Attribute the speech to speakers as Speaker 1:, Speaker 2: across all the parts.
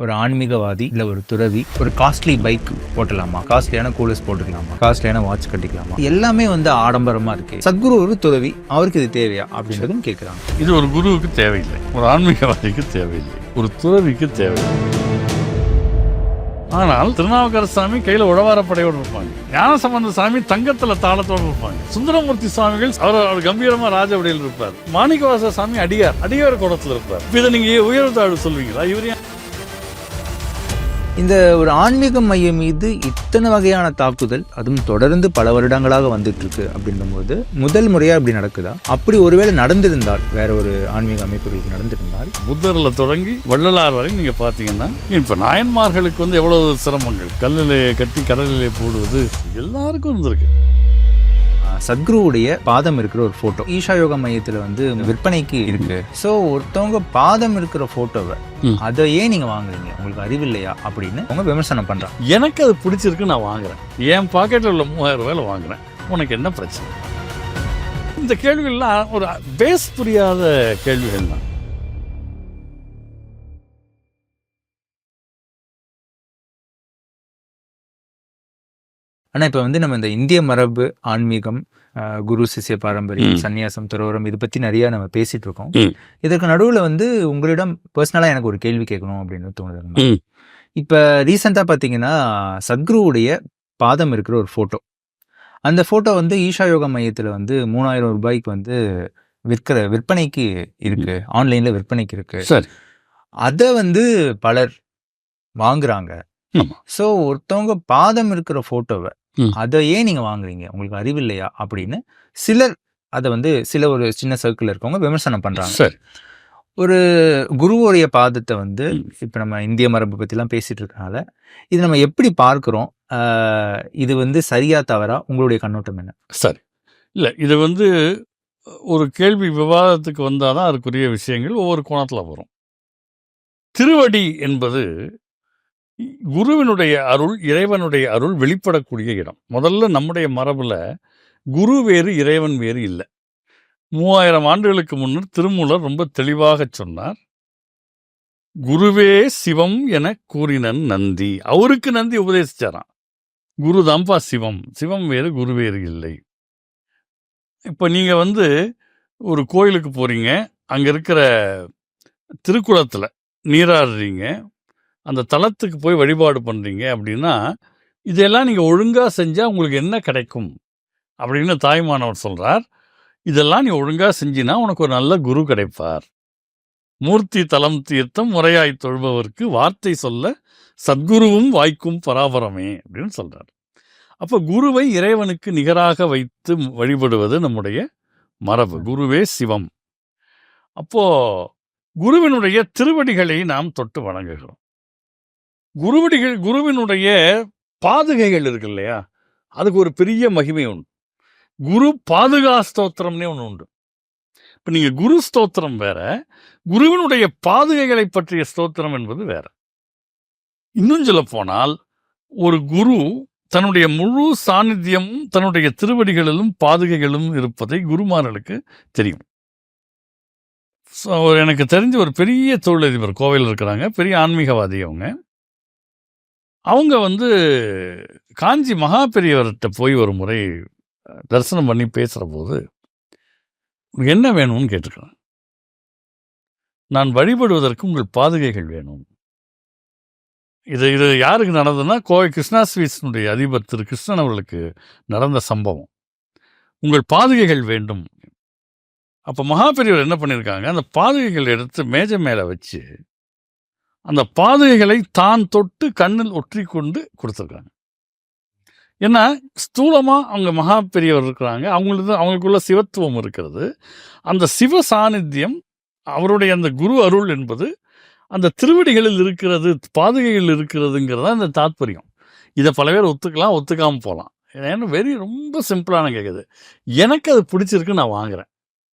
Speaker 1: ஒரு ஆன்மீகவாதி இல்லை ஒரு துறவி ஒரு காஸ்ட்லி பைக் போட்டலாமா? காஸ்ட்லியான கூலர்ஸ் போட்டுக்கலாமா? காஸ்ட்லியான வாட்ச் கட்டிக்கலாமா? எல்லாமே வந்து ஆடம்பரமா இருக்கு. சத்குரு ஒரு துறவி அவருக்கு இது தேவையா? அப்படின்றதும் கேட்குறாங்க
Speaker 2: இது ஒரு குருவுக்கு தேவையில்லை. ஒரு ஆன்மீகவாதிக்கு தேவையில்லை. ஒரு துறவிக்கு தேவையில்லை. ஆனால் திருநாவுக்கர சாமி கையில உழவாரப்படையோடு இருப்பாங்க. ஞான சம்பந்த சாமி தங்கத்துல தாளத்தோடு இருப்பாங்க. சுந்தரமூர்த்தி சுவாமிகள் அவர் அவர் கம்பீரமா ராஜவடியில் இருப்பார். மாணிக்கவாச சாமி அடியார் அடியார் குடத்துல இருப்பார். இதை நீங்க உயர்வு தாழ்வு சொல்வீங்களா? இவர்
Speaker 1: இந்த ஒரு ஆன்மீக மையம் மீது இத்தனை வகையான தாக்குதல் அதுவும் தொடர்ந்து பல வருடங்களாக வந்துட்டு இருக்கு அப்படின்னும்போது முதல் முறையா அப்படி நடக்குதா? அப்படி ஒருவேளை நடந்திருந்தால் வேற ஒரு ஆன்மீக அமைப்புகளுக்கு நடந்திருந்தால்?
Speaker 2: புத்தர்ல தொடங்கி வள்ளலார் வரை நீங்க பாத்தீங்கன்னா இப்ப நாயன்மார்களுக்கு வந்து எவ்வளவு சிரமங்கள்? கல்லிலே கட்டி கடலிலே போடுவது எல்லாருக்கும் இருந்திருக்கு
Speaker 1: சத்குருவுடைய பாதம் இருக்கிற ஒரு போட்டோ ஈஷா யோகா மையத்துல வந்து விற்பனைக்கு இருக்கு. ஸோ ஒருத்தவங்க பாதம் இருக்கிற போட்டோவை
Speaker 2: ம்.
Speaker 1: அதை ஏன் நீங்க வாங்குறீங்க. உங்களுக்கு அறிவில்லையா அப்படின்னு அவங்க விமர்சனம் பண்றாங்க.
Speaker 2: எனக்கு அது பிடிச்சிருக்கு நான் வாங்குறேன். என் பாக்கெட்டில் உள்ள மூவாயிரம் ரூபாயில வாங்குறேன். உனக்கு என்ன பிரச்சனை? இந்த கேள்விகள்லாம் ஒரு பேஸ் புரியாத கேள்விகள் தான்
Speaker 1: ஆனா இப்ப வந்து நம்ம இந்த இந்திய மரபு ஆன்மீகம் குரு சிஷ்ய பாரம்பரியம்
Speaker 2: ம்.
Speaker 1: சந்நியாசம் துறவரம் இது பத்தி நிறைய நம்ம பேசிட்டு இருக்கோம். இதற்கு நடுவுல வந்து உங்களிடம் பர்சனலா எனக்கு ஒரு கேள்வி கேட்கணும் அப்படின்னு தோணுது. இப்ப ரீசெண்டா பாத்தீங்கன்னா சத்குருவுடைய பாதம் இருக்கிற ஒரு போட்டோ அந்த போட்டோ வந்து ஈஷா யோகா மையத்துல வந்து மூணாயிரம் ரூபாய்க்கு வந்து விற்கிற விற்பனைக்கு இருக்கு ஆன்லைன்ல விற்பனைக்கு இருக்கு
Speaker 2: சரி
Speaker 1: அதை வந்து பலர் வாங்குறாங்க. ஸோ ஒருத்தவங்க பாதம் இருக்கிற போட்டோவை
Speaker 2: ம்.
Speaker 1: அதை ஏன் நீங்க வாங்குறீங்க. உங்களுக்கு அறிவில்லையா அப்படின்னு சிலர் அதை வந்து சில ஒரு சின்ன சர்க்கிள் இருக்கவங்க விமர்சனம் பண்றாங்க.
Speaker 2: சரி.
Speaker 1: ஒரு குருவோடைய பாதத்தை வந்து. இப்போ நம்ம இந்திய மரபு பற்றிலாம் பேசிட்டு இருக்கனால இது நம்ம எப்படி பார்க்குறோம்? இது வந்து சரியா தவறா? உங்களுடைய கண்ணோட்டம் என்ன?
Speaker 2: சரி. இல்லை இது வந்து ஒரு கேள்வி விவாதத்துக்கு வந்தால் தான் அதுக்குரிய விஷயங்கள் ஒவ்வொரு கோணத்தில் வரும். திருவடி என்பது குருவினுடைய அருள் இறைவனுடைய அருள் வெளிப்படக்கூடிய இடம். முதல்ல நம்முடைய மரபுல குரு வேறு இறைவன் வேறு இல்லை. மூவாயிரம் ஆண்டுகளுக்கு முன்னர் திருமூலர் ரொம்ப தெளிவாக சொன்னார் குருவே சிவம் என கூறினன் நந்தி. அவருக்கு நந்தி உபதேசிச்சாராம். குரு தான்ப்பா சிவம். சிவம் வேறு குரு வேறு இல்லை. இப்போ நீங்கள் வந்து ஒரு கோயிலுக்கு போகிறீங்க அங்கே இருக்கிற திருக்குளத்தில் நீராடுறீங்க அந்த தலத்துக்கு போய் வழிபாடு பண்ணுறீங்க அப்படின்னா இதெல்லாம் நீங்கள் ஒழுங்காக செஞ்சால் உங்களுக்கு என்ன கிடைக்கும்? அப்படின்னு தாய்மானவர் சொல்கிறார் இதெல்லாம் நீ ஒழுங்காக செஞ்சினா உனக்கு ஒரு நல்ல குரு கிடைப்பார். மூர்த்தி தலம் தீர்த்தம் முறையாய் தொழுபவருக்கு வார்த்தை சொல்ல சத்குருவும் வாய்க்கும் பராபரமே அப்படின்னு சொல்கிறார் அப்போ குருவை இறைவனுக்கு நிகராக வைத்து வழிபடுவது நம்முடைய மரபு. குருவே சிவம். அப்போ குருவினுடைய திருவடிகளை நாம் தொட்டு வணங்குகிறோம். குருவடிகள் குருவினுடைய பாதுகைகள் இருக்கு இல்லையா? அதுக்கு ஒரு பெரிய மகிமை உண்டு. குரு பாதுகா ஸ்தோத்திரம்னே ஒன்று உண்டு. இப்போ நீங்கள் குரு ஸ்தோத்திரம் வேற குருவினுடைய பாதுகைகளை பற்றிய ஸ்தோத்திரம் என்பது வேற. இன்னும் சொல்ல போனால் ஒரு குரு தன்னுடைய முழு சாநித்தியமும் தன்னுடைய திருவடிகளிலும் பாதுகைகளும் இருப்பதை குருமார்களுக்கு தெரியும். எனக்கு தெரிஞ்ச ஒரு பெரிய தொழிலதிபர் கோவையில் இருக்கிறாங்க பெரிய ஆன்மீகவாதி அவங்க. அவங்க வந்து காஞ்சி மகா பெரியவர்கிட்ட போய் ஒரு முறை தரிசனம் பண்ணி பேசுகிற போது "உனக்கு என்ன வேணும்னு கேட்டிருக்கிறேன் நான் வழிபடுவதற்கு உங்கள் பாதுகைகள் வேணும். இது இது யாருக்கு நடந்ததுன்னா கோவை கிருஷ்ணா ஸ்வீட்ஸினுடைய அதிபர் திரு கிருஷ்ணன் அவர்களுக்கு நடந்த சம்பவம். உங்கள் பாதுகைகள் வேண்டும். அப்போ மகாபெரியவர் என்ன பண்ணியிருக்காங்க அந்த பாதுகைகள் எடுத்து மேஜை மேலே வச்சு அந்த பாதுகைகளை தான் தொட்டு கண்ணில் ஒற்றி கொண்டு கொடுத்துருக்காங்க. ஏன்னா ஸ்தூலமாக அவங்க மகா பெரியவர் இருக்கிறாங்க. அவங்களுக்கு அவங்களுக்குள்ள சிவத்துவம் இருக்கிறது. அந்த சிவ சாநித்தியம் அவருடைய அந்த குரு அருள் என்பது அந்த திருவடிகளில் இருக்கிறது பாதுகைகள் தான் இந்த தாத்பரியம். இதை பல பேர் ஒத்துக்கலாம் ஒத்துக்காமல் போகலாம். ஏன்னா வெரி ரொம்ப சிம்பிளான கேட்குது எனக்கு அது பிடிச்சிருக்கு நான் வாங்குறேன்.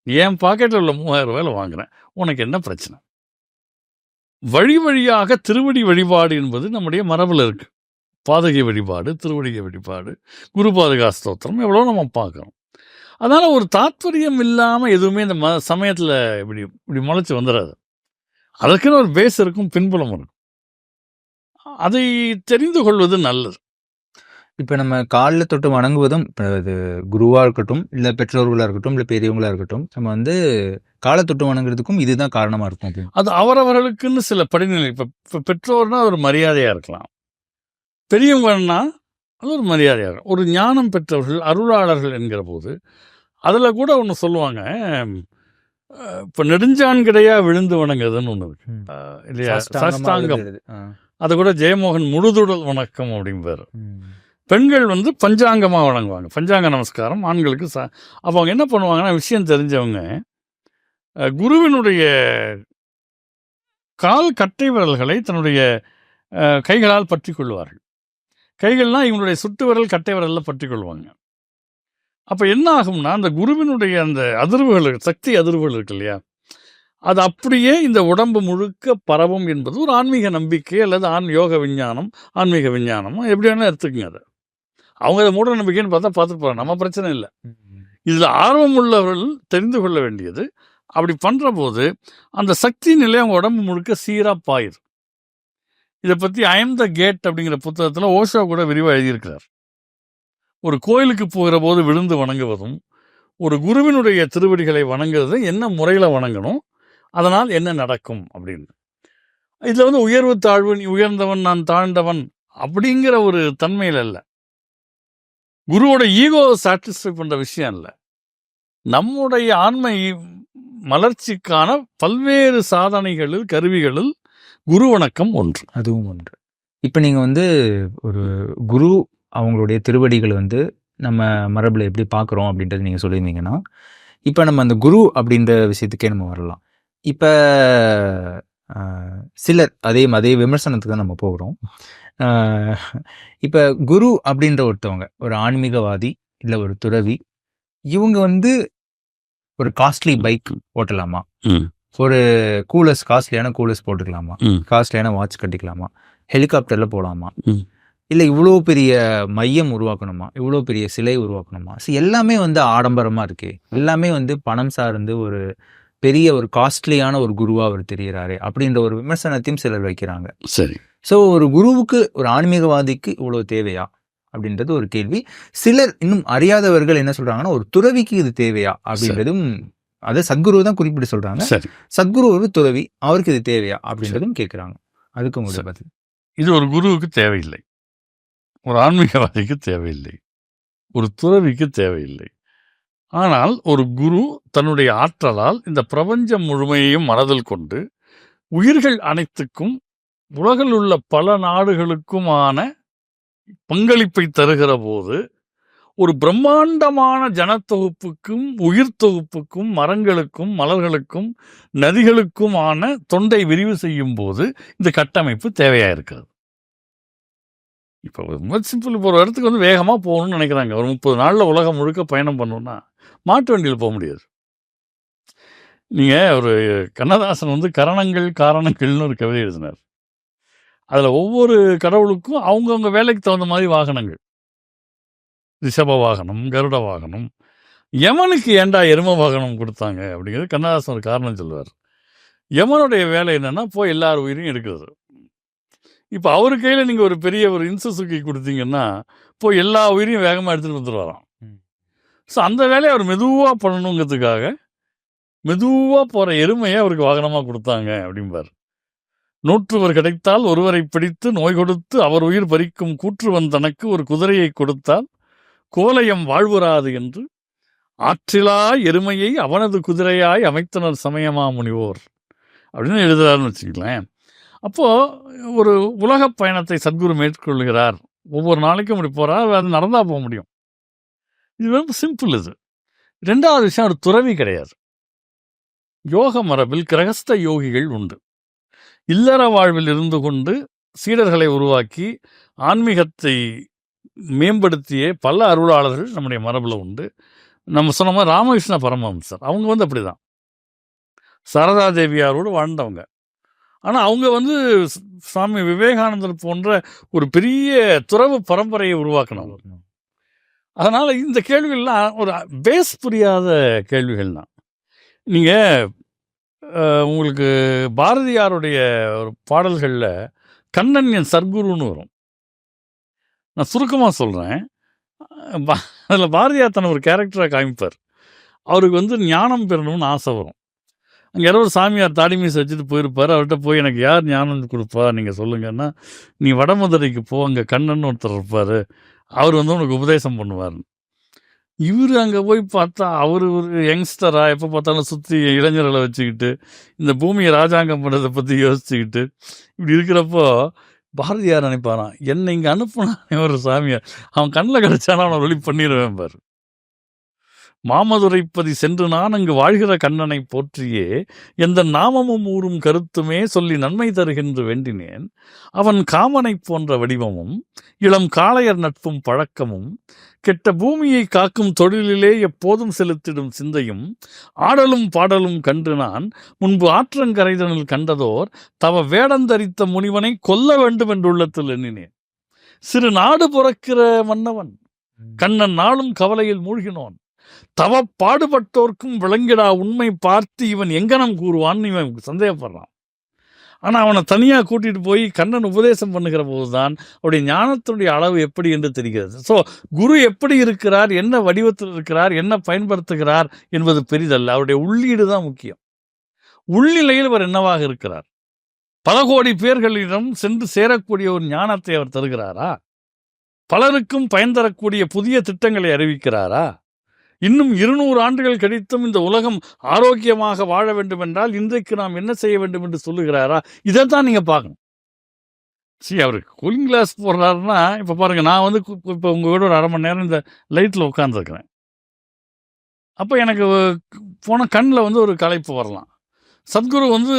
Speaker 2: என் பாக்கெட்டில் உள்ள மூவாயிரம் ரூபாயில வாங்குகிறேன் உனக்கு என்ன பிரச்சனை? வழி வழியாக திருவடி வழிபாடு என்பது நம்முடைய மரபில் இருக்கு. பாதகை வழிபாடு திருவடிகை வழிபாடு குரு பாதுகா ஸ்தோத்திரம் எவ்வளோ நம்ம பார்க்குறோம். அதனால் ஒரு தாத்பரியம் இல்லாமல் எதுவுமே இந்த ம சமயத்தில் இப்படி இப்படி முளைச்சி வந்துடாது அதற்குன்னு ஒரு பேஸ் இருக்கும் பின்புலம் இருக்கும். அதை தெரிந்து கொள்வது நல்லது.
Speaker 1: இப்போ நம்ம காலில் தொட்டு வணங்குவதும் இது குருவாக இருக்கட்டும், இல்லை பெற்றோர்களாக இருக்கட்டும், இல்லை பெரியவங்களாக இருக்கட்டும், நம்ம வந்து கால தொட்டு வணங்குறதுக்கும் இதுதான் காரணமா இருக்கும்.
Speaker 2: அது. அவரவர்களுக்குன்னு சில படிநிலை இப்ப இப்ப பெற்றோர்னா ஒரு மரியாதையா இருக்கலாம். பெரியவங்கன்னா அது ஒரு மரியாதையா இருக்கும் ஒரு ஞானம் பெற்றவர்கள் அருளாளர்கள் என்கிற போது அதுல கூட ஒன்று சொல்லுவாங்க இப்ப நெடுஞ்சான் கிடையா விழுந்து வணங்குதுன்னு ஒன்று இருக்கு. இல்லையா?
Speaker 1: சாஷ்டாங்கமா.
Speaker 2: அது கூட ஜெயமோகன் முழுதுடல் வணக்கம் அப்படிம்பாரு. பெண்கள் வந்து பஞ்சாங்கமா வணங்குவாங்க. பஞ்சாங்க நமஸ்காரம் ஆண்களுக்கு சா அப்போ அவங்க என்ன பண்ணுவாங்கன்னா விஷயம் தெரிஞ்சவங்க குருவினுடைய கால் கட்டை விரல்களை தன்னுடைய கைகளால் பற்றி கொள்வார்கள். கைகள்னா இவங்களுடைய சுட்டு விரல் கட்டை விரல்ல பற்றி கொள்வாங்க. அப்போ என்ன ஆகும்னா அந்த குருவினுடைய அந்த அதிர்வுகள் சக்தி அதிர்வுகள் இருக்கு இல்லையா? அது அப்படியே இந்த உடம்பு முழுக்க பரவும் என்பது ஒரு ஆன்மீக நம்பிக்கை அல்லது ஆண் யோக விஞ்ஞானம் ஆன்மீக விஞ்ஞானம். எப்படி வேணா எடுத்துக்கங்க அதை. அவங்க அதை மூட நம்பிக்கைன்னு பார்த்தா பார்த்துட்டு போறாங்க நம்ம பிரச்சனை இல்லை. இதில் ஆர்வம் உள்ளவர்கள் தெரிந்து கொள்ள வேண்டியது அப்படி பண்ணுற போது அந்த சக்தி நிலை அவங்க உடம்பு முழுக்க சீராக பாயிரு இதை பற்றி ஐம் த கேட் அப்படிங்கிற புத்தகத்தில் ஓஷோ கூட விரிவாக எழுதியிருக்கிறார். ஒரு கோயிலுக்கு போகிற போது விழுந்து வணங்குவதும் ஒரு குருவினுடைய திருவடிகளை வணங்குறது என்ன முறையில் வணங்கணும் அதனால் என்ன நடக்கும் அப்படின்னு. இதில் வந்து உயர்வு தாழ்வு நீ உயர்ந்தவன் நான் தாழ்ந்தவன் அப்படிங்கிற ஒரு தன்மையில் அல்ல குருவோட ஈகோ சாட்டிஸ்ஃபை பண்ணுற விஷயம் இல்லை. நம்முடைய ஆன்மை மலர்ச்சிக்கான பல்வேறு சாதனைகளில் கருவிகளில் குரு வணக்கம் ஒன்று
Speaker 1: அதுவும் ஒன்று. இப்போ நீங்கள் வந்து ஒரு குரு அவங்களுடைய திருவடிகள் வந்து நம்ம மரபில் எப்படி பார்க்குறோம் அப்படின்றத நீங்கள் சொல்லியிருந்தீங்கன்னா, இப்போ நம்ம அந்த குரு அப்படின்ற விஷயத்துக்கே நம்ம வரலாம். இப்போ சிலர் அதே அதே விமர்சனத்துக்கு தான் நம்ம போகிறோம் இப்போ குரு அப்படின்ற ஒருத்தவங்க, ஒரு ஆன்மீகவாதி, இல்லை ஒரு துறவி, இவங்க வந்து ஒரு காஸ்ட்லி பைக் ஓட்டலாமா? ஒரு கூலர்ஸ் காஸ்ட்லியான கூலர்ஸ் போட்டுக்கலாமா? காஸ்ட்லியான வாட்ச் கட்டிக்கலாமா? ஹெலிகாப்டர்ல போலாமா?
Speaker 2: ம்.
Speaker 1: இல்ல இவ்வளோ பெரிய மையம் உருவாக்கணுமா? இவ்வளோ பெரிய சிலை உருவாக்கணுமா? ஸோ எல்லாமே வந்து ஆடம்பரமா இருக்கே. எல்லாமே வந்து பணம் சார்ந்து ஒரு பெரிய ஒரு காஸ்ட்லியான ஒரு குருவா அவர் தெரியிறாரே அப்படின்ற ஒரு விமர்சனத்தையும் சிலர் வைக்கிறாங்க.
Speaker 2: சரி
Speaker 1: ஸோ ஒரு குருவுக்கு ஒரு ஆன்மீகவாதிக்கு இவ்வளோ தேவையா? அப்படின்றது ஒரு கேள்வி. சிலர் இன்னும் அறியாதவர்கள் என்ன சொல்றாங்கன்னா, ஒரு துறவிக்கு இது தேவையா? அப்படின்றதும் அத சத்குரு தான் குறிப்பிட்டு சொல்றாங்க. சத்குரு ஒரு துறவி. அவருக்கு இது தேவையா? அப்படின்றதும் கேட்குறாங்க. அதுக்கு உங்களுடைய. பதில்.
Speaker 2: இது ஒரு குருவுக்கு தேவையில்லை ஒரு ஆன்மீகவாதிக்கு தேவையில்லை ஒரு துறவிக்கு தேவையில்லை ஆனால் ஒரு குரு தன்னுடைய ஆற்றலால் இந்த பிரபஞ்சம் முழுமையையும் மனதில் கொண்டு உயிர்கள் அனைத்துக்கும் உலகில் உள்ள பல நாடுகளுக்குமான பங்களிப்பை தருகிற போது ஒரு பிரம்மாண்டமான ஜனத்தொகுப்புக்கும் உயிர் தொகுப்புக்கும் மரங்களுக்கும் மலர்களுக்கும் நதிகளுக்குமான தொண்டை விரிவு செய்யும் போது இந்த கட்டமைப்பு தேவையாக இருக்கிறது. இப்போ ரொம்ப சிம்பிள் இப்போ ஒரு இடத்துக்கு வந்து வேகமாக போகணும்னு நினைக்கிறாங்க. ஒரு முப்பது நாளில் உலகம் முழுக்க பயணம் பண்ணோன்னா மாட்டு வண்டியில் போக முடியாது. நீங்கள் ஒரு கண்ணதாசன் வந்து கரணங்கள் காரணங்கள்னு ஒரு கவிதை எழுதினார். அதில் ஒவ்வொரு கடவுளுக்கும் அவங்கவுங்க வேலைக்கு தகுந்த மாதிரி வாகனங்கள். ரிஷப வாகனம் கருட வாகனம். யமனுக்கு ஏன்டா எரும வாகனம் கொடுத்தாங்க அப்படிங்கிறது கண்ணதாசன் ஒரு காரணம் சொல்லுவார். யமனுடைய வேலை என்னன்னா போய் எல்லார் உயிரையும் எடுக்கிறது. இப்போ அவர் கையில் நீங்கள் ஒரு பெரிய ஒரு இன்சுசுக்கி கொடுத்தீங்கன்னா போய் எல்லா உயிரையும் வேகமாக எடுத்துகிட்டு வந்துடுவாராம். ஸோ அந்த வேலையை அவர் மெதுவாக பண்ணணுங்கிறதுக்காக மெதுவாக போகிற எருமையை அவருக்கு வாகனமாக கொடுத்தாங்க அப்படிம்பார். நூற்றுவர் கிடைத்தால் ஒருவரை பிடித்து நோய் கொடுத்து அவர் உயிர் பறிக்கும் கூற்றுவன் தனக்கு ஒரு குதிரையை கொடுத்தால் கோலயம் வாழ்வுறாது என்று. ஆற்றிலா எருமையை அவனது குதிரையாய் அமைத்தனர் சமயமா முனிவோர். அப்படின்னு எழுதுறாருன்னு வச்சுக்கலாம் அப்போது ஒரு உலக பயணத்தை சத்குரு மேற்கொள்கிறார். ஒவ்வொரு நாளைக்கும் இப்படி போறார் அது நடந்தால் போக முடியும். இது ரொம்ப சிம்பிள் இது. ரெண்டாவது விஷயம் ஒரு துறவி கிடையாது. யோக மரபில் கிரகஸ்த யோகிகள் உண்டு. இல்லற வாழ்வில் இருந்து கொண்டு சீடர்களை உருவாக்கி ஆன்மீகத்தை மேம்படுத்திய பல அருளாளர்கள் நம்முடைய மரபில் உண்டு. நம்ம சொன்ன மாதிரி ராமகிருஷ்ண பரமஹம்சர் அவங்க வந்து அப்படிதான். சரதா தேவியாரோடு வாழ்ந்தவங்க. ஆனால் அவங்க வந்து சுவாமி விவேகானந்தர் போன்ற ஒரு பெரிய துறவு பரம்பரையை உருவாக்கினவங்க. அதனால் இந்த கேள்விகள்லாம் ஒரு பேஸ் புரியாத கேள்விகள் தான் நீங்கள் உங்களுக்கு பாரதியாருடைய ஒரு பாடல்களில் கண்ணன் என் சர்க்குருன்னு வரும். நான் சுருக்கமாக சொல்கிறேன் அதில் பாரதியார் தன் ஒரு கேரக்டராக காமிப்பார். அவருக்கு வந்து ஞானம் பெறணும்னு ஆசை வரும். அங்கே யாரோ ஒரு சாமியார் தாடி மீசை வச்சுட்டு போயிருப்பார். அவர்கிட்ட போய் எனக்கு யார் ஞானம் கொடுப்பா? நீங்கள் சொல்லுங்கன்னா நீ வடமதுரைக்கு போ அங்கே கண்ணன் ஒருத்தர் இருப்பார். அவர் வந்து உனக்கு உபதேசம் பண்ணுவார்னு இவர் அங்கே போய் பார்த்தா அவர் ஒரு யங்ஸ்டராக எப்போ பார்த்தாலும் சுற்றி இளைஞர்களை வச்சுக்கிட்டு இந்த பூமியை ராஜாங்கம் பண்ணுறதை பற்றி யோசிச்சுக்கிட்டு இப்படி இருக்கிறப்போ பாரதியார் நினைப்பாரான் என்னை இங்கே அனுப்புனான் ஒரு சாமியார். அவன் கண்ணில் கிடச்சானா அவனை ஒளி பண்ணிடுவேன் பாரு. மாமதுரைப்பதி சென்று நான் அங்கு வாழ்கிற கண்ணனை போற்றியே எந்த நாமமும் ஊரும் கருத்துமே சொல்லி நன்மை தருகின்ற வேண்டினேன். அவன் காமனைப் போன்ற வடிவமும் இளம் காளையர் நட்பும் பழக்கமும் கெட்ட பூமியை காக்கும் தொழிலிலே எப்போதும் செலுத்திடும் சிந்தையும் ஆடலும் பாடலும் கண்டு நான் முன்பு ஆற்றங்கரைதனில் கண்டதோர் தவ வேடந்தரித்த முனிவனை கொல்ல வேண்டும் என்று உள்ளத்தில் எண்ணினேன். சிறு நாடு புறக்கிற மன்னவன் கண்ணன் நாளும் கவலையில் மூழ்கினோன். தவ பாடுபட்டோர்க்கும் விளங்கிடா உண்மை பார்த்து இவன் எங்கனம் கூறுவான்னு இவன் சந்தேகப்படுறான். ஆனா அவனை தனியா கூட்டிட்டு போய் கண்ணன் உபதேசம் பண்ணுகிற போதுதான் அவருடைய ஞானத்தினுடைய அளவு எப்படி என்று தெரிகிறது. ஸோ குரு எப்படி இருக்கிறார் என்ன வடிவத்தில் இருக்கிறார் என்ன பயன்படுத்துகிறார் என்பது பெரிதல்ல. அவருடைய உள்ளீடு தான் முக்கியம். உள்நிலையில் அவர் என்னவாக இருக்கிறார்? பல கோடி பேர்களிடம் சென்று சேரக்கூடிய ஒரு ஞானத்தை அவர் தருகிறாரா? பலருக்கும் பயன் தரக்கூடிய புதிய திட்டங்களை அறிவிக்கிறாரா? இன்னும் இருநூறு ஆண்டுகள் கழித்தும் இந்த உலகம் ஆரோக்கியமாக வாழ வேண்டும் என்றால் இன்றைக்கு நாம் என்ன செய்ய வேண்டும் என்று சொல்லுகிறாரா? இதைத்தான் நீங்க பார்க்கணும். சரி அவருக்கு கூலிங் கிளாஸ் போடுறாருன்னா இப்போ பாருங்க நான் வந்து இப்போ உங்க வீடு ஒரு அரை மணி நேரம் இந்த லைட்டில் உட்காந்துருக்கிறேன் அப்போ எனக்கு போன கண்ணில் வந்து ஒரு களைப்பு வரலாம். சத்குரு வந்து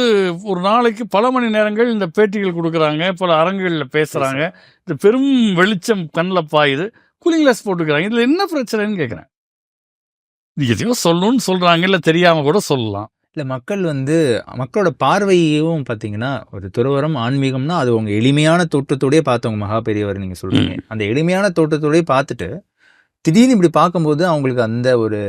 Speaker 2: ஒரு நாளைக்கு பல மணி நேரங்கள் இந்த பேட்டிகள் கொடுக்குறாங்க பல அரங்குகளில் பேசுகிறாங்க இந்த பெரும் வெளிச்சம் கண்ணில் பாயுது. கூலிங் கிளாஸ் போட்டுக்கிறாங்க. இதில் என்ன பிரச்சனைன்னு கேட்குறேன் இது எதையோ சொல்லணும்னு சொல்கிறாங்க இல்லை தெரியாமல் கூட சொல்லலாம்.
Speaker 1: இல்லை மக்கள் வந்து மக்களோட பார்வையையும் பார்த்தீங்கன்னா ஒரு துறவரம் ஆன்மீகம்னா அது உங்க எளிமையான தோற்றத்தோடயே பார்த்தவங்க மகா பெரியவர் நீங்க சொல்றீங்க. அந்த எளிமையான தோற்றத்தோடயே பார்த்துட்டு திடீர்னு இப்படி பார்க்கும்போது அவங்களுக்கு அந்த ஒரு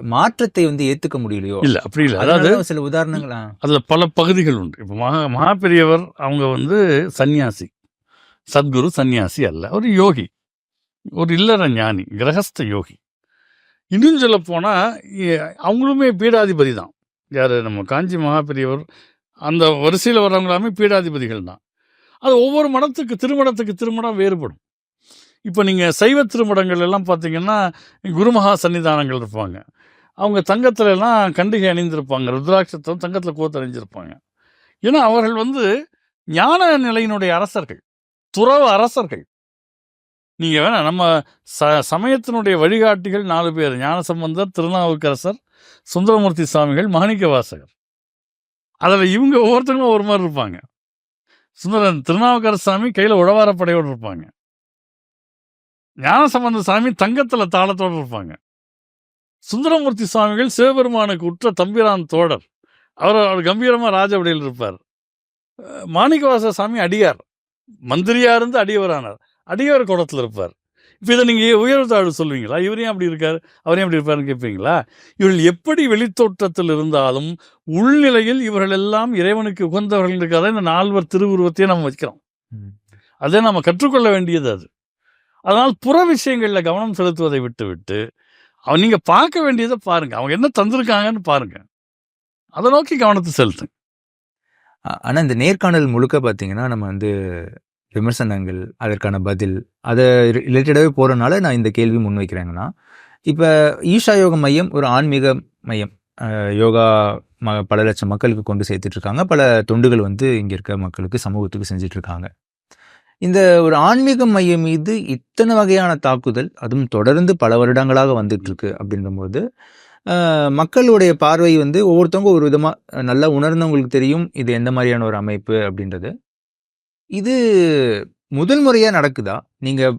Speaker 1: மாற்றத்தை வந்து ஏத்துக்க முடியலையோ?
Speaker 2: இல்லை அப்படி இல்லை. அதாவது
Speaker 1: சில உதாரணங்களா?
Speaker 2: அதில் பல பகுதிகள் உண்டு. இப்போ மகா மகா பெரியவர் அவங்க வந்து சந்நியாசி. சத்குரு சந்நியாசி அல்ல. ஒரு யோகி. ஒரு இல்லற ஞானி கிரகஸ்த யோகி. இன்னும் சொல்ல போனால் அவங்களுமே பீடாதிபதி தான். யார்? நம்ம காஞ்சி மகாபெரியவர் அந்த வரிசையில் வர்றவங்களாமே பீடாதிபதிகள் தான். அது ஒவ்வொரு மடத்துக்கு திருமணத்துக்கு திருமணம் வேறுபடும். இப்போ நீங்கள் சைவ திருமணங்கள் எல்லாம் பார்த்தீங்கன்னா குருமகா சன்னிதானங்கள் இருப்பாங்க. அவங்க தங்கத்துல எல்லாம் கண்டிகை அணிந்திருப்பாங்க. ருத்ராட்சத்தை தங்கத்தில் கோத்து அணிஞ்சிருப்பாங்க. ஏன்னா அவர்கள் வந்து ஞான நிலையினுடைய அரசர்கள் துறவு அரசர்கள். நீங்கள் வேணால் நம்ம ச சமயத்தினுடைய வழிகாட்டிகள் நாலு பேர். ஞானசம்பந்தர் திருநாவுக்கரசர் சுந்தரமூர்த்தி சுவாமிகள் மாணிக்க வாசகர் அதில் இவங்க ஒவ்வொருத்தங்களும் ஒரு மாதிரி இருப்பாங்க. சுந்தரன் திருநாவுக்கரசு சாமி கையில் உழவாரப்படையோடு இருப்பாங்க. ஞானசம்பந்த சாமி தங்கத்தில் தாளத்தோடு இருப்பாங்க. சுந்தரமூர்த்தி சுவாமிகள் சிவபெருமானுக்கு உற்ற தம்பிரான் தோழர். அவர் அவர் கம்பீரமாக ராஜபடியில் இருப்பார். மாணிக்கவாச சாமி அடியார். மந்திரியாக இருந்து அடியவரானார். அடியவர் குடத்துல இருப்பார். இப்போ இதை நீங்கள் உயர்வு தாழ்வு சொல்லுவீங்களா? இவரையும் அப்படி இருக்கார் அவரையும் அப்படி இருப்பாருன்னு கேட்பீங்களா? இவர்கள் எப்படி வெளித்தோற்றத்தில் இருந்தாலும் உள்நிலையில் இவர்கள் எல்லாம் இறைவனுக்கு உகந்தவர்கள் இருக்காத இந்த நால்வர் திருவுருவத்தையே நம்ம வைக்கிறோம். அதை நம்ம கற்றுக்கொள்ள வேண்டியது அது. அதனால் புற விஷயங்களில் கவனம் செலுத்துவதை விட்டு விட்டு அவன் நீங்க பார்க்க வேண்டியதை பாருங்க. அவங்க என்ன தந்திருக்காங்கன்னு பாருங்க. அதை நோக்கி கவனத்தை செலுத்துங்க.
Speaker 1: ஆ- ஆனா இந்த நேர்காணல் முழுக்க பார்த்தீங்கன்னா நம்ம வந்து விமர்சனங்கள் அதற்கான பதில் அதை ரிலேட்டடாகவே போகிறனால நான் இந்த கேள்வி முன்வைக்கிறேங்கன்னா இப்போ ஈஷா யோக மையம் ஒரு ஆன்மீக மையம். யோகா ம பல லட்சம் மக்களுக்கு கொண்டு சேர்த்துட்ருக்காங்க. பல தொண்டுகள் வந்து இங்கே இருக்க மக்களுக்கு சமூகத்துக்கு செஞ்சிட்ருக்காங்க. இந்த ஒரு ஆன்மீக மையம் மீது இத்தனை வகையான தாக்குதல் அதுவும் தொடர்ந்து பல வருடங்களாக வந்துட்டுருக்கு அப்படின்றபோது மக்களுடைய பார்வை வந்து ஒவ்வொருத்தவங்க ஒரு விதமாக நல்லா உணர்ந்தவங்களுக்கு தெரியும் இது எந்த மாதிரியான ஒரு அமைப்பு அப்படின்றது. இது முதல் முறையாக நடக்குதா? நீங்கள்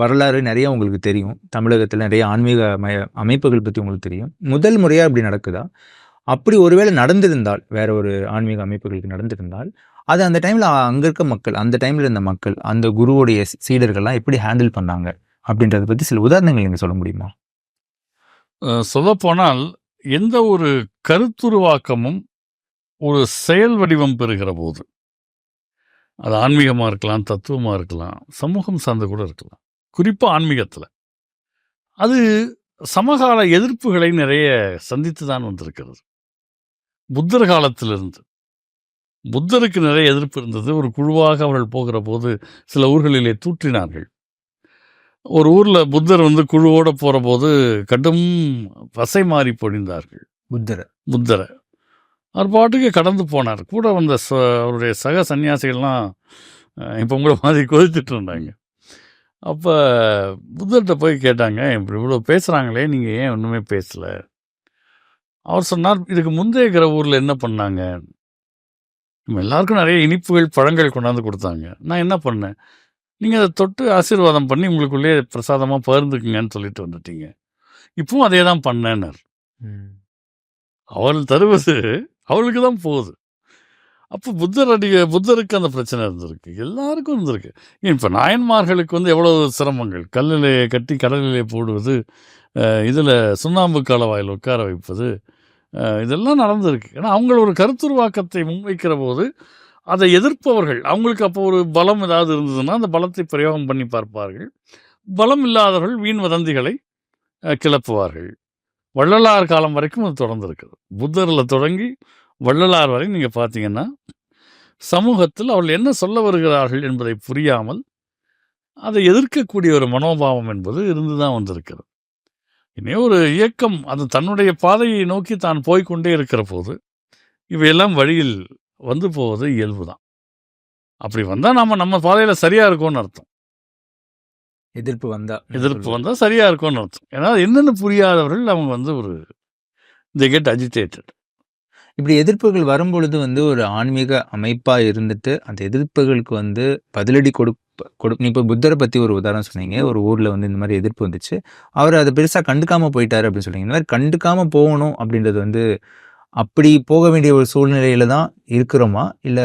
Speaker 1: வரலாறு நிறைய உங்களுக்கு தெரியும். தமிழகத்தில் நிறைய ஆன்மீக மய அமைப்புகள் பற்றி உங்களுக்கு தெரியும். முதல் முறையாக இப்படி நடக்குதா? அப்படி ஒருவேளை நடந்திருந்தால் வேற ஒரு ஆன்மீக அமைப்புகளுக்கு நடந்திருந்தால் அது அந்த டைமில் அங்கே இருக்க மக்கள் அந்த டைமில் இருந்த மக்கள் அந்த குருவுடைய சீடர்கள்லாம் எப்படி ஹேண்டில் பண்ணாங்க? அப்படின்றத பற்றி சில உதாரணங்கள் நீங்கள் சொல்ல முடியுமா?
Speaker 2: சொல்லப்போனால் எந்த ஒரு கருத்துருவாக்கமும் ஒரு செயல் வடிவம் பெறுகிற போது. அது ஆன்மீகமாக இருக்கலாம் தத்துவமாக இருக்கலாம் சமூகம் சார்ந்து கூட இருக்கலாம். குறிப்பாக ஆன்மீகத்தில். அது சமகால எதிர்ப்புகளை நிறைய சந்தித்து தான் வந்திருக்கிறது. புத்தர் காலத்திலிருந்து. புத்தருக்கு நிறைய எதிர்ப்பு இருந்தது. ஒரு குழுவாக அவர்கள் போகிற போது சில ஊர்களிலே தூற்றினார்கள். ஒரு ஊரில் புத்தர் வந்து குழுவோட போகிற போது கடும் வசை மாறி பொழிந்தார்கள்.
Speaker 1: புத்தரை.
Speaker 2: புத்தரை. அவர் பாட்டுக்கு கடந்து போனார். கூட வந்த ச அவருடைய சக சன்னியாசிகள்லாம் இப்போ உங்களை மாதிரி கொதிச்சுட்டு இருந்தாங்க. அப்போ புத்தர்கிட்ட போய் கேட்டாங்க இப்படி இவ்வளோ பேசுகிறாங்களே நீங்கள் ஏன் ஒன்றுமே பேசலை? அவர் சொன்னார் இதுக்கு முந்தைய இருக்கிற ஊரில் என்ன பண்ணாங்க? நம்ம எல்லாருக்கும் நிறைய இனிப்புகள் பழங்கள் கொண்டாந்து கொடுத்தாங்க. நான் என்ன பண்ணேன்? நீங்கள் அதை தொட்டு ஆசீர்வாதம் பண்ணி உங்களுக்குள்ளே பிரசாதமாக பகிர்ந்துக்குங்கன்னு சொல்லிட்டு வந்துட்டீங்க. இப்பவும் அதே தான் பண்ணேன்னார் அவள் தருவது அவளுக்கு தான் போகுது. அப்போ புத்தர் அடிய புத்தருக்கு அந்த பிரச்சனை இருந்திருக்கு. எல்லாருக்கும் இருந்திருக்கு. இப்போ நாயன்மார்களுக்கு வந்து எவ்வளோ சிரமங்கள்? கல்லிலே கட்டி கடலிலே போடுவது இதில் சுண்ணாம்பு காலவாயில் உட்கார வைப்பது இதெல்லாம் நடந்திருக்கு. ஏன்னா அவங்க ஒரு கருத்துருவாக்கத்தை முன்வைக்கிற போது அதை எதிர்ப்பவர்கள் அவங்களுக்கு அப்போ ஒரு பலம் ஏதாவது இருந்ததுன்னா அந்த பலத்தை பிரயோகம் பண்ணி பார்ப்பார்கள். பலம் இல்லாதவர்கள் வீண் வதந்திகளை கிளப்புவார்கள். வள்ளலார் காலம் வரைக்கும் அது தொடர்ந்து இருக்குது புத்தரில் தொடங்கி வள்ளலார் வரை நீங்கள் பார்த்தீங்கன்னா சமூகத்தில் அவர்கள் என்ன சொல்ல வருகிறார்கள் என்பதை புரியாமல் அதை எதிர்க்கக்கூடிய ஒரு மனோபாவம் என்பது இருந்து தான் வந்திருக்கிறது. இனி ஒரு இயக்கம் அது தன்னுடைய பாதையை நோக்கி தான் போய்க்கொண்டே இருக்கிற போது இவையெல்லாம் வழியில் வந்து போவது இயல்பு தான் அப்படி வந்தால் நம்ம நம்ம பாதையில் சரியாக இருக்கோம்னு அர்த்தம்.
Speaker 1: எதிர்ப்பு வந்தா
Speaker 2: எதிர்ப்பு வந்தால் சரியாக இருக்கும்னு அர்த்தம். ஏன்னா என்னென்னு புரியாதவர்கள் அவங்க வந்து ஒரு தி கெட் அஜிடேட்டட்
Speaker 1: இப்படி எதிர்ப்புகள் வரும்பொழுது வந்து ஒரு ஆன்மீக அமைப்பா இருந்துட்டு அந்த எதிர்ப்புகளுக்கு வந்து பதிலடி கொடுப்ப கொடு நீ இப்போ புத்தரை பத்தி ஒரு உதாரணம் சொன்னீங்க. ஒரு ஊர்ல வந்து இந்த மாதிரி எதிர்ப்பு வந்துச்சு. அவர் அதை பெருசா கண்டுக்காம போயிட்டாரு அப்படின்னு சொன்னீங்க இந்த மாதிரி கண்டுக்காம போகணும் அப்படின்றது வந்து அப்படி போக வேண்டிய ஒரு சூழ்நிலையில தான் இருக்கிறோமா? இல்ல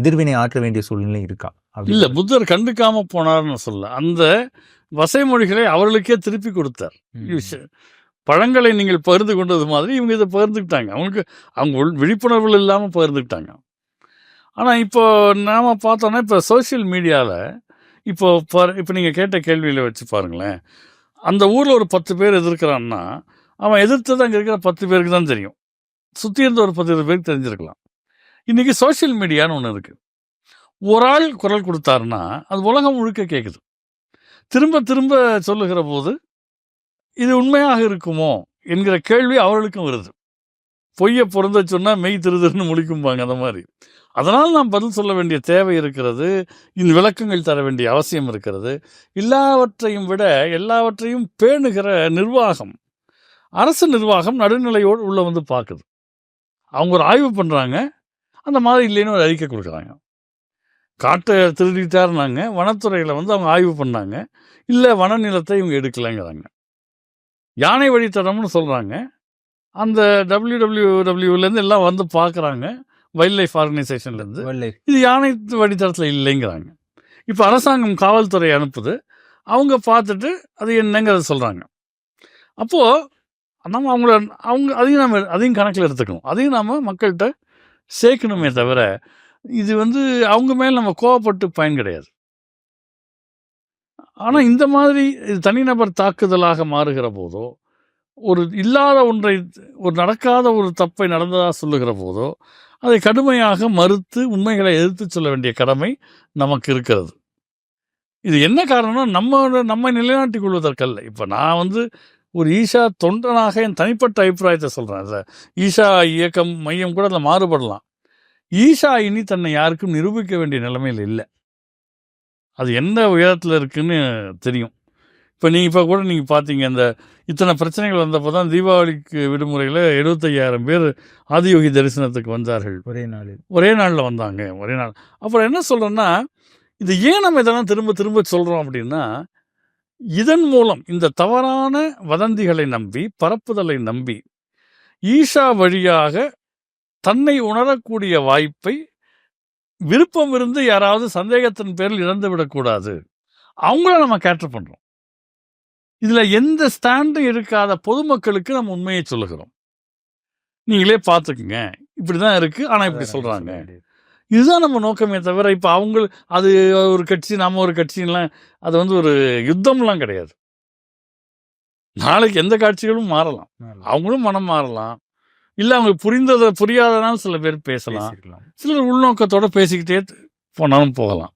Speaker 1: எதிர்வினை ஆற்ற வேண்டிய சூழ்நிலை இருக்கா?
Speaker 2: இல்லை புத்தர் கண்டுக்காம போனார்னு சொல்ல அந்த வசைமொழிகளை அவர்களுக்கே திருப்பி கொடுத்தார். பழங்களை நீங்கள் பகிர்ந்து கொண்டது மாதிரி இவங்க இதை பகிர்ந்துக்கிட்டாங்க. அவங்களுக்கு அவங்க உள் விழிப்புணர்வு இல்லாமல் பகிர்ந்துக்கிட்டாங்க. ஆனால் இப்போ நாம் பார்த்தோன்னா இப்போ சோஷியல் மீடியாவில் இப்போ இப்போ நீங்கள் கேட்ட கேள்வியில் வச்சு பாருங்களேன். அந்த ஊரில் ஒரு பத்து பேர் எதிர்க்கிறான்னா அவன் எதிர்த்தது அங்கே இருக்கிற பத்து பேருக்கு தான் தெரியும். சுற்றி இருந்த ஒரு பத்து பேருக்கு தெரிஞ்சிருக்கலாம். இன்றைக்கி சோஷியல் மீடியான்னு ஒன்று இருக்குது ஒரு ஆள் குரல் கொடுத்தாருன்னா அது உலகம் முழுக்க கேட்குது திரும்ப திரும்ப சொல்லுகிற போது இது உண்மையாக இருக்குமோ என்கிற கேள்வி அவர்களுக்கும் வருது. பொய்யை பொருந்த சொன்னால் மெய் திருதுன்னு முழிக்கும்பாங்க அந்த மாதிரி. அதனால் நாம் பதில் சொல்ல வேண்டிய தேவை இருக்கிறது இந்த விளக்கங்கள் தர வேண்டிய அவசியம் இருக்கிறது. எல்லாவற்றையும் விட எல்லாவற்றையும் பேணுகிற நிர்வாகம் அரசு நிர்வாகம் நடுநிலையோடு உள்ள வந்து பார்க்குது. அவங்க ஒரு ஆய்வு பண்ணுறாங்க அந்த மாதிரி இல்லைன்னு ஒரு அறிக்கை கொடுக்குறாங்க. காட்டை திருடிட்டாருனாங்க. வனத்துறையில் வந்து அவங்க ஆய்வு பண்ணாங்க. இல்லை வனநிலத்தை இவங்க எடுக்கலைங்கிறாங்க. யானை வழித்தடம்னு சொல்கிறாங்க அந்த டபிள்யூ டபிள்யூ டபிள்யூலேருந்து எல்லாம் வந்து பார்க்குறாங்க வைல்ட் லைஃப் ஆர்கனைசேஷன்லேருந்து. இது யானை வழித்தடத்தில் இல்லைங்கிறாங்க. இப்போ அரசாங்கம் காவல்துறை அனுப்புது. அவங்க பார்த்துட்டு அது என்னங்கிறத சொல்கிறாங்க அப்போது நம்ம அவங்கள அவங்க அதையும் நம்ம அதையும் கணக்கில் எடுத்துக்கணும். அதையும் நாம் மக்கள்கிட்ட சேர்க்கணுமே தவிர இது வந்து அவங்க மேல் நம்ம கோவப்பட்டு பயன் கிடையாது. ஆனால் இந்த மாதிரி இது தனிநபர் தாக்குதலாக மாறுகிற போதோ ஒரு இல்லாத ஒன்றை ஒரு நடக்காத ஒரு தப்பை நடந்ததாக சொல்லுகிற போதோ அதை கடுமையாக மறுத்து உண்மைகளை எதிர்த்து சொல்ல வேண்டிய கடமை நமக்கு இருக்கிறது. இது என்ன காரணம்னா நம்ம நம்மை நிலைநாட்டிக் கொள்வதற்கல்ல. இப்போ நான் வந்து ஒரு ஈஷா தொண்டனாக என் தனிப்பட்ட அபிப்பிராயத்தை சொல்கிறேன் அதில் ஈஷா இயக்கம் மையம் கூட அதில் மாறுபடலாம். ஈஷா இனி தன்னை யாருக்கும் நிரூபிக்க வேண்டிய நிலைமையில் இல்லை. அது எந்த உயரத்தில் இருக்குன்னு தெரியும். இப்போ நீங்கள் இப்போ கூட நீங்கள் பார்த்தீங்க இந்த இத்தனை பிரச்சனைகள் வந்தப்போ தான் தீபாவளிக்கு விடுமுறையில் எழுபத்தையாயிரம் பேர் ஆதியோகி தரிசனத்துக்கு வந்தார்கள்.
Speaker 1: ஒரே நாளில்.
Speaker 2: ஒரே நாளில் வந்தாங்க ஒரே நாள். அப்புறம் என்ன சொல்கிறேன்னா இது ஏன் நம்ம இதெல்லாம் திரும்ப திரும்ப சொல்கிறோம் அப்படின்னா இதன் மூலம் இந்த தவறான வதந்திகளை நம்பி பரப்புதலை நம்பி ஈஷா வழியாக தன்னை உணரக்கூடிய வாய்ப்பை விருப்பம் இருந்து யாராவது சந்தேகத்தின் பேரில் இழந்து விடக்கூடாது. அவங்கள நம்ம கேட்டர் பண்ணுறோம் இதில் எந்த ஸ்டாண்டும் இருக்காத பொதுமக்களுக்கு நம்ம உண்மையை சொல்லுகிறோம். நீங்களே பார்த்துக்குங்க. இப்படி தான் இருக்குது ஆனால் இப்படி சொல்கிறாங்க இதுதான் நம்ம நோக்கமே தவிர இப்போ அவங்க அது ஒரு கட்சி நாம ஒரு கட்சின்லாம் அது வந்து ஒரு யுத்தம்லாம் கிடையாது. நாளைக்கு எந்த காட்சிகளும் மாறலாம். அவங்களும் மனம் மாறலாம். இல்லை அவங்க புரிந்ததை புரியாதனால சில பேர் பேசலாம். சிலர் உள்நோக்கத்தோட பேசிக்கிட்டே போனாலும் போகலாம்.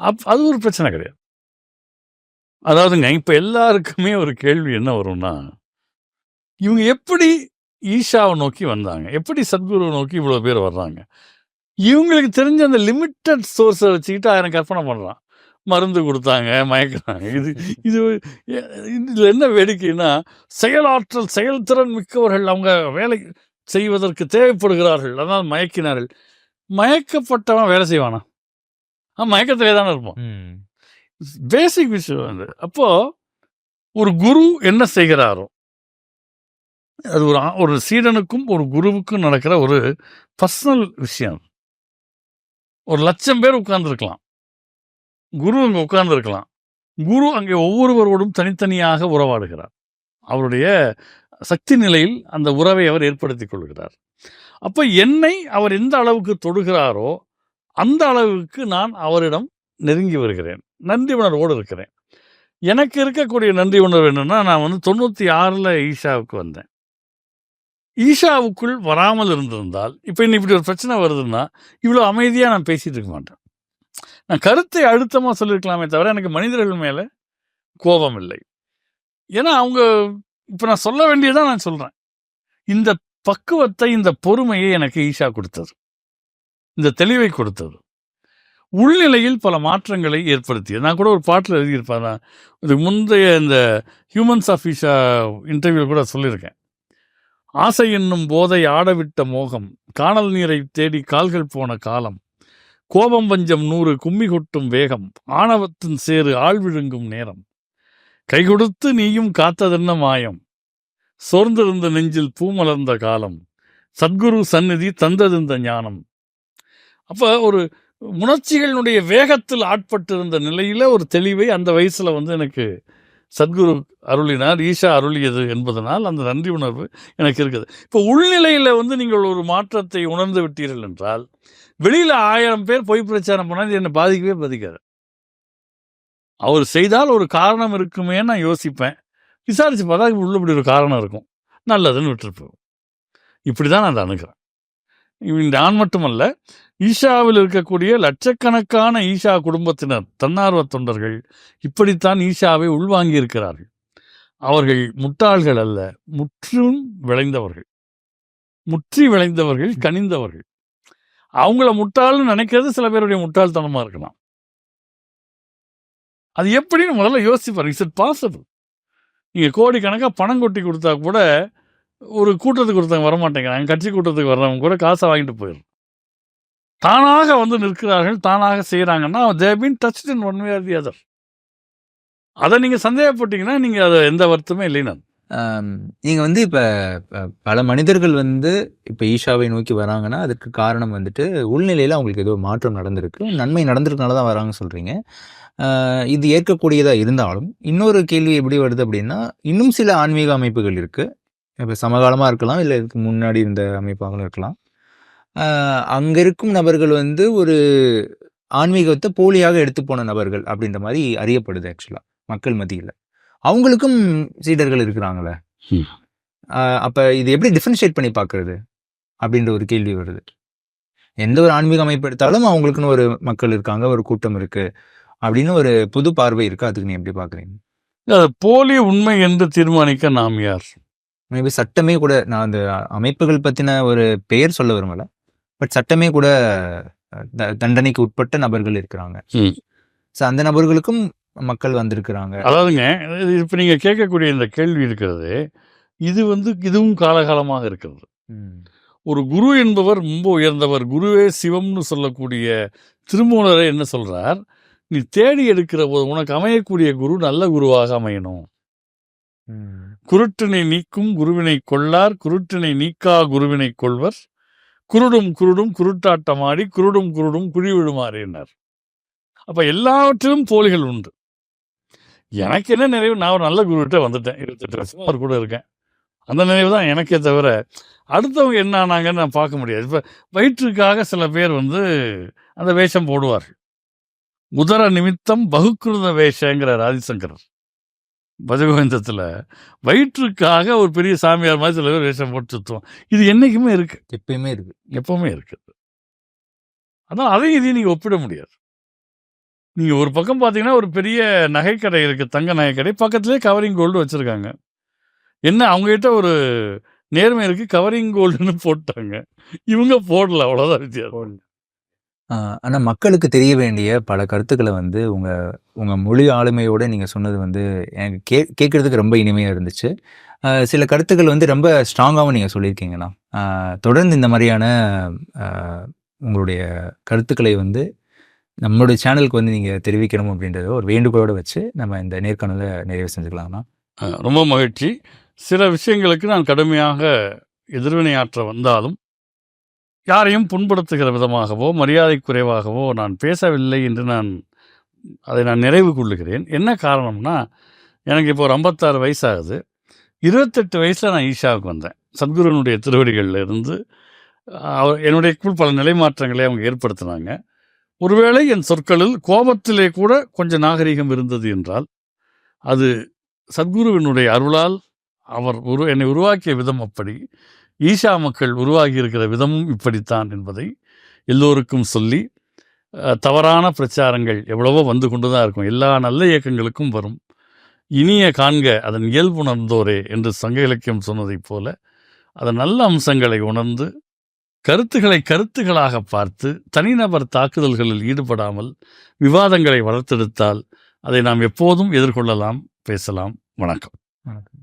Speaker 2: அப் அது ஒரு பிரச்சனை கிடையாது. அதாவதுங்க இப்போ எல்லாருக்குமே ஒரு கேள்வி என்ன வரும்னா இவங்க எப்படி ஈஷாவை நோக்கி வந்தாங்க? எப்படி சத்குருவை நோக்கி இவ்வளோ பேர் வர்றாங்க? இவங்களுக்கு தெரிஞ்ச அந்த லிமிட்டட் சோர்ஸை வச்சுக்கிட்டு ஆயிரம் கற்பனை பண்ணுறான் மருந்து கொடுத்தாங்க மயக்கிறாங்க. இது இது இதில் என்ன வேடிக்கைன்னா செயலாற்றல் செயல்திறன் மிக்கவர்கள் அவங்க வேலை செய்வதற்கு தேவைப்படுகிறார்கள். அதனால் மயக்கினார்கள். மயக்கப்பட்டவன் வேலை செய்வானா? ஆ மயக்கத்திலே தானே இருப்போம்
Speaker 1: ம்.
Speaker 2: பேசிக் விஷயம் அது. அப்போ ஒரு குரு என்ன செய்கிறாரோ அது ஒரு ஒரு சீடனுக்கும் ஒரு குருவுக்கும் நடக்கிற ஒரு பர்சனல் விஷயம். ஒரு லட்சம் பேர் உட்கார்ந்துருக்கலாம். குரு அங்கே உட்கார்ந்துருக்கலாம். குரு அங்கே ஒவ்வொருவரோடும் தனித்தனியாக உறவாடுகிறார். அவருடைய சக்தி நிலையில் அந்த உறவை அவர் ஏற்படுத்திக் கொள்கிறார். அப்போ என்னை அவர் எந்த அளவுக்கு தொடுகிறாரோ அந்த அளவுக்கு நான் அவரிடம் நெருங்கி வருகிறேன். நன்றி உணர்வோடு இருக்கிறேன். எனக்கு இருக்கக்கூடிய நன்றி உணர்வு என்னென்னா நான் வந்து தொண்ணூற்றி ஆறில் ஈஷாவுக்கு வந்தேன். ஈஷாவுக்குள் வராமல் இருந்திருந்தால் இப்போ இன்னும் இப்படி ஒரு பிரச்சனை வருதுன்னா இவ்வளோ அமைதியாக நான் பேசிகிட்டு இருக்க மாட்டேன். நான் கருத்தை அழுத்தமாக சொல்லியிருக்கலாமே தவிர எனக்கு மனிதர்கள் மேலே கோபம் இல்லை ஏன்னா அவங்க இப்போ நான் சொல்ல வேண்டியதான் நான் சொல்கிறேன் இந்த பக்குவத்தை இந்த பொறுமையை எனக்கு ஈஷா கொடுத்தது. இந்த தெளிவை கொடுத்தது. உள்நிலையில் பல மாற்றங்களை ஏற்படுத்தியது. நான் கூட ஒரு பாட்டில் எழுதியிருப்பேன். நான் இதுக்கு முந்தைய இந்த ஹியூமன்ஸ் ஆஃப் ஈஷா இன்டர்வியூ கூட சொல்லியிருக்கேன். ஆசை என்னும் போதை ஆடவிட்ட மோகம் காணல் நீரை தேடி கால்கள் போன காலம் கோபம் வஞ்சம் நூறு கும்மி கொட்டும் வேகம். ஆணவத்தின் சேறு ஆள் விழுங்கும் நேரம். கை கொடுத்து நீயும் காத்ததென்ன மாயம்? சோர்ந்திருந்த நெஞ்சில் பூ மலர்ந்த காலம். சத்குரு சந்நிதி தந்ததிருந்த ஞானம். அப்போ ஒரு உணர்ச்சிகளினுடைய வேகத்தில் ஆட்பட்டிருந்த நிலையில் ஒரு தெளிவை அந்த வயசில் வந்து எனக்கு சத்குரு அருளினார் ஈஷா அருளியது என்பதனால் அந்த நன்றி உணர்வு எனக்கு இருக்குது. இப்போ உள்நிலையில் வந்து நீங்கள் ஒரு மாற்றத்தை உணர்ந்து விட்டீர்கள் என்றால் வெளியில் ஆயிரம் பேர் பொய் பிரச்சாரம் பண்ணால் இது என்னை பாதிக்கவே பாதிக்காது. அவர் செய்தால் ஒரு காரணம் இருக்குமே நான் யோசிப்பேன். விசாரித்து பார்த்தா உள்ள இப்படி ஒரு காரணம் இருக்கும். நல்லதுன்னு விட்டுருப்போம் இப்படி தான் நான் அதை அணுகிறேன் நான் மட்டுமல்ல ஈஷாவில் இருக்கக்கூடிய லட்சக்கணக்கான ஈஷா குடும்பத்தினர் தன்னார்வ தொண்டர்கள் இப்படித்தான் ஈஷாவை உள்வாங்கி இருக்கிறார்கள். அவர்கள் முட்டாள்கள் அல்ல முற்றும் விளைந்தவர்கள். முற்றி விளைந்தவர்கள் கனிந்தவர்கள். அவங்கள முட்டாள்னு நினைக்கிறது சில பேருடைய முட்டாள்தனமாக இருக்கலாம். அது எப்படின்னு முதல்ல யோசிப்பார். இஸ் இட்ஸ் இட் பாசிபிள் நீங்கள் கோடிக்கணக்காக பணம் கொட்டி கொடுத்தா கூட ஒரு கூட்டத்துக்கு ஒருத்தவங்க வரமாட்டேங்கிறாங்க. கட்சி கூட்டத்துக்கு வர்றவங்க கூட காசை வாங்கிட்டு போயிடும் தானாக வந்து நிற்கிறார்கள் தானாக செய்கிறாங்கன்னா they been touch in one way or the other அதை நீங்கள் சந்தேகப்பட்டீங்கன்னா நீங்கள் அதை எந்த வருத்தமே இல்லைன்னு
Speaker 1: நீங்கள் வந்து இப்போ ப- பல மனிதர்கள் வந்து இப்போ ஈஷாவை நோக்கி வராங்கன்னா அதுக்கு காரணம் வந்துட்டு உள்நிலையில் அவங்களுக்கு ஏதோ மாற்றம் நடந்திருக்கு. நன்மை நடந்திருக்கனால தான் வராங்கன்னு சொல்கிறீங்க இது ஏற்கக்கூடியதாக இருந்தாலும் இன்னொரு கேள்வி எப்படி வருது அப்படின்னா இன்னும் சில ஆன்மீக அமைப்புகள் இருக்குது இப்போ சமகாலமாக இருக்கலாம் இல்லை இதுக்கு முன்னாடி இருந்த அமைப்பாகவும் இருக்கலாம். அங்கே இருக்கும் நபர்கள் வந்து ஒரு ஆன்மீகத்தை போலியாக எடுத்து போன நபர்கள் அப்படின்ற மாதிரி அறியப்படுது ஆக்சுவலாக மக்கள் மத்தியில். அவங்களுக்கும் சீடர்கள் இருக்கிறாங்களே? அப்ப இது எப்படி டிஃபரன்ஷியேட் பண்ணி பார்க்கிறது? அப்படின்ற ஒரு கேள்வி வருது. எந்த ஒரு ஆன்மீக அமைப்பு எடுத்தாலும் அவங்களுக்குன்னு ஒரு மக்கள் இருக்காங்க ஒரு கூட்டம் இருக்கு. அப்படின்னு ஒரு புது பார்வை இருக்கு. அதுக்கு நீ எப்படி பாக்குறீங்க
Speaker 2: அது போலி உண்மை என்று தீர்மானிக்க நாம் யார்?
Speaker 1: மேபி சட்டமே கூட நான் அந்த அமைப்புகள் பத்தின ஒரு பெயர் சொல்ல விரும்பல. பட் சட்டமே கூட தண்டனைக்கு உட்பட்ட நபர்கள் இருக்கிறாங்க. ஸோ அந்த நபர்களுக்கும் மக்கள் வந்திருக்கிறாங்க.
Speaker 2: அதாவதுங்க இப்போ நீங்கள் கேட்கக்கூடிய இந்த கேள்வி இருக்கிறது இது வந்து இதுவும் காலகாலமாக இருக்கிறது. ஒரு குரு என்பவர் ரொம்ப உயர்ந்தவர். குருவே சிவம்னு சொல்லக்கூடிய திருமூலரை என்ன சொல்றார்? நீ தேடி எடுக்கிற போது உனக்கு அமையக்கூடிய குரு நல்ல குருவாக அமையணும். குருட்டினை நீக்கும் குருவினை கொள்ளார். குருட்டினை நீக்கா குருவினை கொள்வர். குருடும் குருடும் குருட்டாட்டமாடி குருடும் குருடும் குழி விழுமாறினார் அப்ப எல்லாவற்றிலும் போலிகள் உண்டு. எனக்கு என்ன நிறைவு நான் ஒரு நல்ல குருகிட்ட வந்துட்டேன். இருபத்தெட்டு வருஷமா அவர் கூட இருக்கேன். அந்த நினைவு தான் எனக்கே தவிர அடுத்தவங்க என்ன ஆனாங்கன்னு நான் பார்க்க முடியாது. இப்போ வயிற்றுக்காக சில பேர் வந்து அந்த வேஷம் போடுவார்கள். உதர நிமித்தம் பகுக்கிருத வேஷங்கிற ஆதிசங்கரர் பஜகோவிந்தத்தில் வயிற்றுக்காக ஒரு பெரிய சாமியார் மாதிரி சில பேர் வேஷம் போட்டு சுற்றுவோம் இது என்றைக்குமே இருக்கு.
Speaker 1: எப்பயுமே இருக்கு.
Speaker 2: எப்பவுமே இருக்குது அதான் அதையும் இதையும் நீங்கள் ஒப்பிட முடியாது. நீங்கள் ஒரு பக்கம் பார்த்தீங்கன்னா ஒரு பெரிய நகைக்கடை இருக்குது தங்க நகைக்கடை. பக்கத்துலேயே கவரிங் கோல்டு வச்சுருக்காங்க. என்ன அவங்ககிட்ட ஒரு நேர்மை இருக்குது கவரிங் கோல்டுன்னு போட்டாங்க. இவங்க போடல அவ்வளோதான் வித்தியாசம்.
Speaker 1: ஆனால் மக்களுக்கு தெரிய வேண்டிய பல கருத்துக்களை வந்து உங்கள் உங்கள் மொழி ஆளுமையோடு நீங்கள் சொன்னது வந்து எனக்கு கே கேட்குறதுக்கு ரொம்ப இனிமையாக இருந்துச்சு. சில கருத்துக்கள் வந்து ரொம்ப ஸ்ட்ராங்காகவும் நீங்கள் சொல்லியிருக்கீங்கண்ணா. தொடர்ந்து இந்த மாதிரியான உங்களுடைய கருத்துக்களை வந்து நம்மளுடைய சேனலுக்கு வந்து நீங்க தெரிவிக்கணும் அப்படின்றத ஒரு வேண்டுகோளோட வச்சு நம்ம இந்த நேர்காணலை நிறைவு
Speaker 2: செஞ்சுக்கலாம்னா. ரொம்ப மகிழ்ச்சி. சில விஷயங்களுக்கு நான் கடுமையாக எதிர்வினையாற்ற வந்தாலும் யாரையும் புண்படுத்துகிற விதமாகவோ மரியாதை குறைவாகவோ நான் பேசவில்லை என்று நான் அதை நான் நிறைவு கொள்ளுகிறேன். என்ன காரணம்னா எனக்கு இப்போ ஒரு ஐம்பத்தாறு வயசாகுது. இருபத்தெட்டு வயசில் நான் ஈஷாவுக்கு வந்தேன். சத்குருனுடைய திருவடிகளில் இருந்து அவர் என்னுடைய குழு பல நிலைமாற்றங்களை அவங்க ஏற்படுத்தினாங்க. ஒருவேளை என் சொற்களில் கோபத்திலே கூட கொஞ்சம் நாகரிகம் இருந்தது என்றால் அது சத்குருவினுடைய அருளால் அவர் உரு என்னை உருவாக்கிய விதம் அப்படி ஈஷா மக்கள் உருவாகி இருக்கிற விதமும் இப்படித்தான் என்பதை எல்லோருக்கும் சொல்லி தவறான பிரச்சாரங்கள் எவ்வளவோ வந்து கொண்டு தான் இருக்கும். எல்லா நல்ல இயக்கங்களுக்கும் வரும். இனிய காண்க அதன் இயல்புணர்ந்தோரே என்று சங்க இலக்கியம் சொன்னதைப் போல அதன் நல்ல அம்சங்களை உணர்ந்து கருத்துக்களை கருத்துக்களாக பார்த்து தனிநபர் தாக்குதல்களில் ஈடுபடாமல் விவாதங்களை வளர்த்தெடுத்தால் அதை நாம் எப்போதும் எதிர்கொள்ளலாம் பேசலாம். வணக்கம்.
Speaker 1: வணக்கம்.